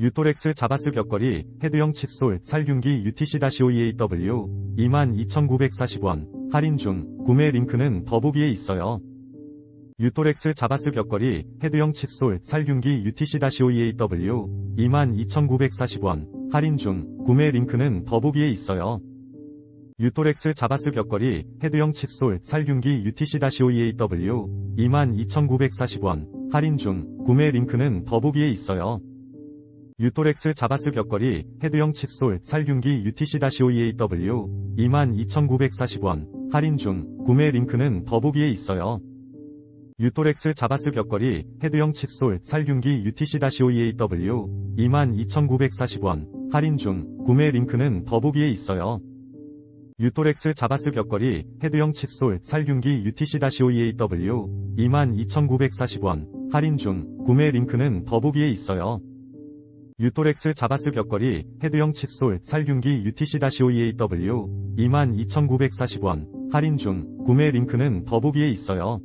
유토렉스 자바스 벽걸이 헤드형 칫솔 살균기 UTC-OEAW 22,940원 할인 중 구매 링크는 더보기에 있어요. 유토렉스 자바스 벽걸이 헤드형 칫솔 살균기 UTC-OEAW 22,940원 할인 중 구매 링크는 더보기에 있어요. 유토렉스 자바스 벽걸이 헤드형 칫솔 살균기 UTC-OEAW 22,940원 할인 중 구매 링크는 더보기에 있어요. 유토렉스 자바스 벽걸이 헤드형 칫솔 살균기 UTC-OEAW 22,940원 할인 중 구매 링크는 더보기에 있어요. 유토렉스 자바스 벽걸이 헤드형 칫솔 살균기 UTC-OEAW 22,940원 할인 중 구매 링크는 더보기에 있어요. 유토렉스 자바스 벽걸이 헤드형 칫솔 살균기 UTC-OEAW 22,940원 할인 중 구매 링크는 더보기에 있어요. 유토렉스 자바스 벽걸이 헤드형 칫솔 살균기 UTC-OEAW 22,940원 할인 중 구매 링크는 더보기에 있어요.